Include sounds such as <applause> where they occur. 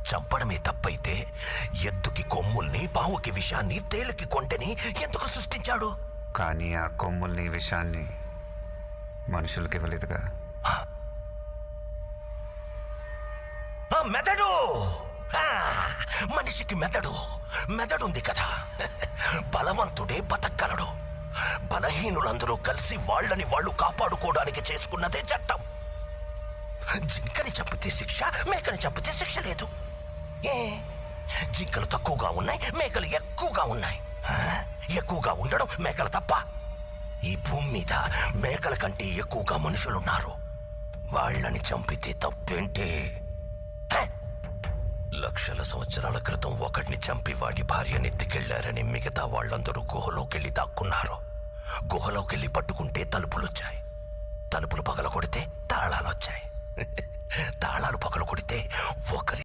చంపడమే తప్పైతే ఎద్దుకి కొమ్ముల్ని పావుకి విషాన్ని తేలికి కొంటని ఎందుకు సృష్టించాడు? కానీ ఆ కొమ్ముల్ని విషాన్ని మనుషులకి ఇవ్వలేదుగా. ఆ మెదడు! ఆ, మనిషికి మెదడు. మెదడుంది కదా. బలవంతుడే బతకగలడు. బలహీనులందరూ కలిసి వాళ్ళని వాళ్ళు కాపాడుకోవడానికి చేసుకున్నదే చట్టం. జింకని చంపితే శిక్ష మేకని చంపితే శిక్ష లేదు. ఏ? జింకలు తక్కువగా ఉన్నాయి మేకలు ఎక్కువగా ఉన్నాయి. ఎక్కువగా ఉండడం మేకలు తప్ప. ఈ భూమి మీద మేకల కంటే ఎక్కువగా మనుషులున్నారు. వాళ్ళని చంపితే తప్పేంటి? లక్షల సంవత్సరాల క్రితం ఒకడిని చంపి వాడి భార్య ఎత్తుకెళ్ళారని మిగతా వాళ్ళందరూ గుహలోకెళ్ళి దాక్కున్నారు. గుహలోకెళ్ళి పట్టుకుంటే తలుపులొచ్చాయి. తలుపులు పగల కొడితే తాళాలొచ్చాయి. <laughs> తాళాలు పగల కొడితే ఒకరి